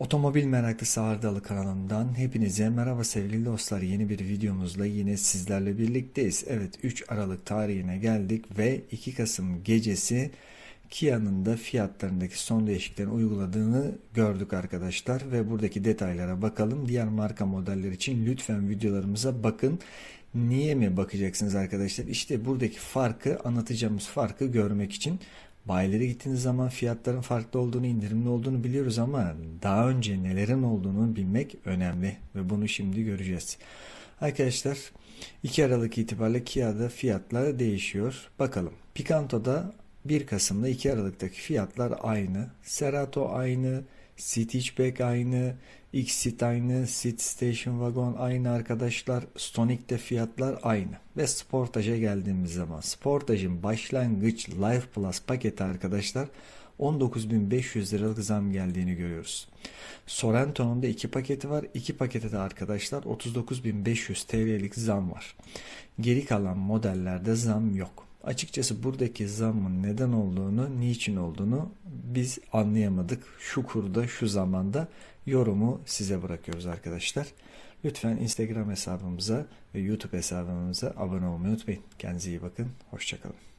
Otomobil meraklısı Ardalı kanalından hepinize merhaba sevgili dostlar. Yeni bir videomuzla yine sizlerle birlikteyiz. Evet 3 Aralık tarihine geldik ve 2 Kasım gecesi Kia'nın da fiyatlarındaki son değişikliklerini uyguladığını gördük arkadaşlar ve buradaki detaylara bakalım. Diğer marka modeller için lütfen videolarımıza bakın. Niye mi bakacaksınız arkadaşlar? İşte buradaki farkı anlatacağımız farkı görmek için Bayilere gittiğiniz zaman fiyatların farklı olduğunu, indirimli olduğunu biliyoruz ama daha önce nelerin olduğunu bilmek önemli ve bunu şimdi göreceğiz. Arkadaşlar 2 Aralık itibariyle Kia'da fiyatlar değişiyor. Bakalım. Picanto'da 1 Kasım'da 2 Aralık'taki fiyatlar aynı. Cerato aynı. City Hatchback aynı. X-Seat aynı. Seat Station Wagon aynı arkadaşlar. Stonic'te fiyatlar aynı. Ve Sportage'a geldiğimiz zaman Sportage'ın başlangıç Life Plus paketi arkadaşlar 19.500 liralık zam geldiğini görüyoruz. Sorrento'nun da iki paketi var. İki pakete de arkadaşlar 39.500 TL'lik zam var. Geri kalan modellerde zam yok. Açıkçası buradaki zammın neden olduğunu, niçin olduğunu biz anlayamadık. Şu kurda, şu zamanda yorumu size bırakıyoruz arkadaşlar. Lütfen Instagram hesabımıza ve YouTube hesabımıza abone olmayı unutmayın. Kendinize iyi bakın. Hoşçakalın.